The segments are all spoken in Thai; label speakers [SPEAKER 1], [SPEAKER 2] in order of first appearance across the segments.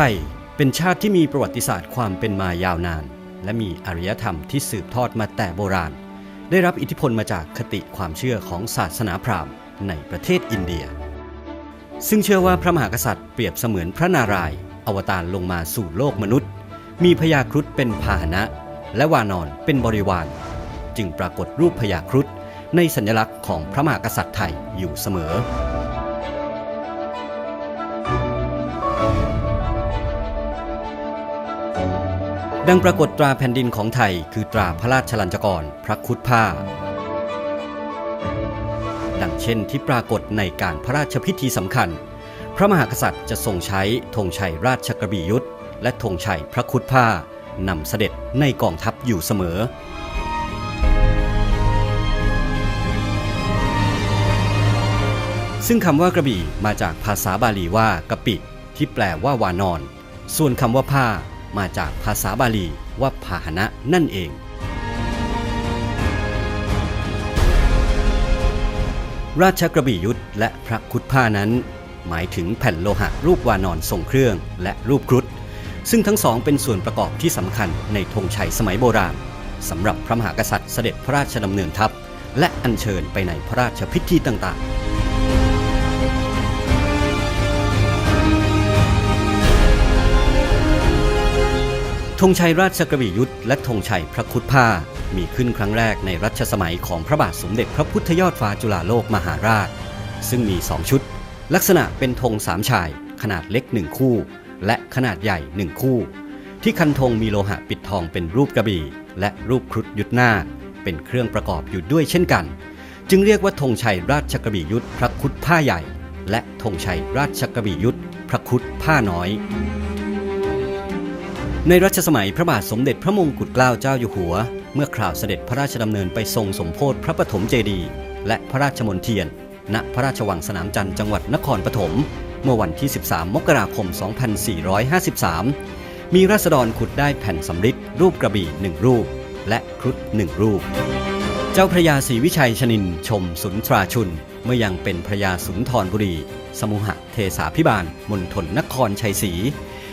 [SPEAKER 1] ไทยเป็นชาติที่มีประวัติศาสตร์ความเป็นมายาวนาน และมีอารยธรรมที่สืบทอดมาแต่โบราณ ได้รับอิทธิพลมาจากคติความเชื่อของศาสนาพราหมณ์ในประเทศอินเดีย ซึ่งเชื่อว่าพระมหากษัตริย์เปรียบเสมือนพระนารายณ์อวตารลงมาสู่โลกมนุษย์ มีพญาครุฑเป็นพาหนะ และวานอนเป็นบริวาร จึงปรากฏรูปพญาครุฑในสัญลักษณ์ของพระมหากษัตริย์ไทยอยู่เสมอ ดังปรากฏตราแผ่นดินของไทย คือตราพระราชลัญจกรพระครุฑผ้า ดังเช่นที่ปรากฏในการพระราชพิธีสำคัญ พระมหากษัตริย์จะทรงใช้ธงชัยราชกระบี่ยุทธและธงชัยพระครุฑผ้านำเสด็จในกองทัพอยู่เสมอซึ่งคำว่ากระบี่มาจากภาษาบาลีว่ากะปิ ที่แปลว่าวานอน ส่วนคำว่าผ้า มาจากภาษาบาลีว่าพาหนะนั่นเอง ราชกระบี่ยุทธและพระครุฑผ้านั้น หมายถึงแผ่นโลหะรูปวานอนทรงเครื่องและรูปครุฑซึ่งทั้งสองเป็นส่วนประกอบที่สำคัญในธงชัยสมัยโบราณสำหรับพระมหากษัตริย์เสด็จพระราชดำเนินทัพ และอัญเชิญไปในพระราชพิธีต่างๆ ธงชัยราชกระบี่ยุทธและธงชัยพระคุฑผ้า มีขึ้นครั้งแรกในรัชสมัยของพระบาทสมเด็จพระพุทธยอดฟ้าจุฬาโลกมหาราช ซึ่งมีสองชุด ลักษณะเป็นธงสามชาย ขนาดเล็กหนึ่งคู่ และขนาดใหญ่หนึ่งคู่ ที่คันธงมีโลหะปิดทองเป็นรูปกระบี่ และรูปครุฑยุทธนาคเป็นเครื่องประกอบอยู่ด้วยเช่นกัน จึงเรียกว่าธงชัยราชกระบี่ยุทธพระคุฑผ้าใหญ่ และธงชัยราชกระบี่ยุทธพระคุฑผ้าน้อย ในรัชสมัยพระบาทสมเด็จพระมงกุฎเกล้าเจ้าอยู่หัว เมื่อคราวเสด็จพระราชดำเนินไปทรงสมโพธิพระปฐมเจดีย์และพระราชมนเทียน ณพระราชวังสนามจันทร์จังหวัดนครปฐมเมื่อวันที่ 13 มกราคม 2453 มีราษฎรขุดได้แผ่นสำริดรูปกระบี่หนึ่งรูป และครุฑหนึ่งรูป เจ้าพระยาศรีวิชัยชนินชมสุนทราชุน เมื่อยังเป็นพระยาสุนทรบุรี สมุหะเทสาพิบาลมณฑลนครชัยศรี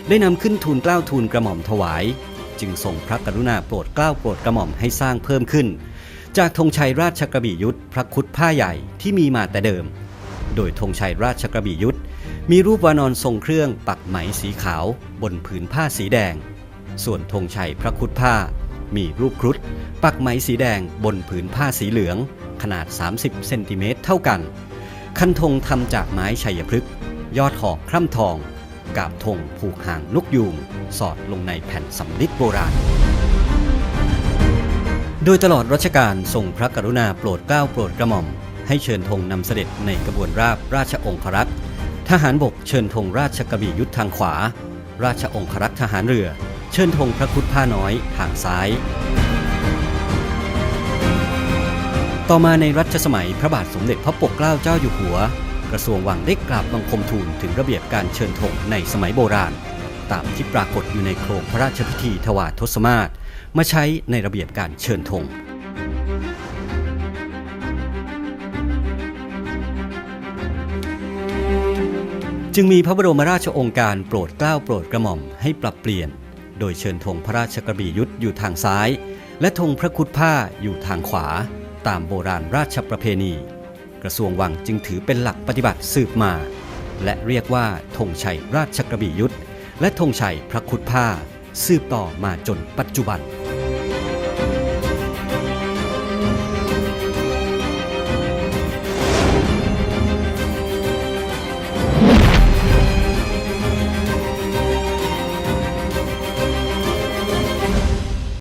[SPEAKER 1] ได้นำขึ้นทูลเกล้าทูลกระหม่อมถวาย จึงทรงพระกรุณาโปรดเกล้าโปรดกระหม่อมให้สร้างเพิ่มขึ้น จากธงชัยราชกระบี่ยุทธพระครุฑผ้าใหญ่ที่มีมาแต่เดิม โดยธงชัยราชกระบี่ยุทธมีรูปวานอนทรงเครื่องปักไหมสีขาว บนผืนผ้าสีแดง ส่วนธงชัยพระครุฑผ้า มีรูปครุฑปักไหมสีแดงบนผืนผ้าสีเหลือง ขนาด 30 เซนติเมตรเท่ากัน คันธงทำจากไม้ชัยพฤกษ์ยอดหอกคร่ำทอง กาบธงผูกหางนกยูงสอดลงในแผ่นสำลิดโบราณ โดยตลอดรัชกาลทรงพระกรุณาโปรดเกล้าโปรดกระหม่อม ให้เชิญธงนำเสด็จในกระบวนราบราชองครักษ์ทหารบกเชิญธงราชกระบี่ยุทธทางขวา ราชองครักษ์ทหารเรือ เชิญธงพระครุฑผ้าน้อยทางซ้าย ต่อมาในรัชสมัยพระบาทสมเด็จพระปกเกล้าเจ้าอยู่หัว กระทรวงวังได้กราบบังคมทูลถึงระเบียบการเชิญธงในสมัยโบราณ ตามที่ปรากฏอยู่ในโครงพระราชพิธีถวายทศมาศมาใช้ในระเบียบการเชิญธงจึงมีพระบรมราชองค์การโปรดเกล้าโปรดกระหม่อมให้ปรับเปลี่ยน โดยเชิญธงพระราชกระบี่ยุทธอยู่ทางซ้าย และธงพระครุฑผ้าอยู่ทางขวา ตามโบราณราชประเพณี กระทรวงวังจึงถือเป็นหลักปฏิบัติสืบมา และเรียกว่าธงชัยราชกระบี่ยุทธและธงชัยพระคุดผ้า สืบต่อมาจนปัจจุบัน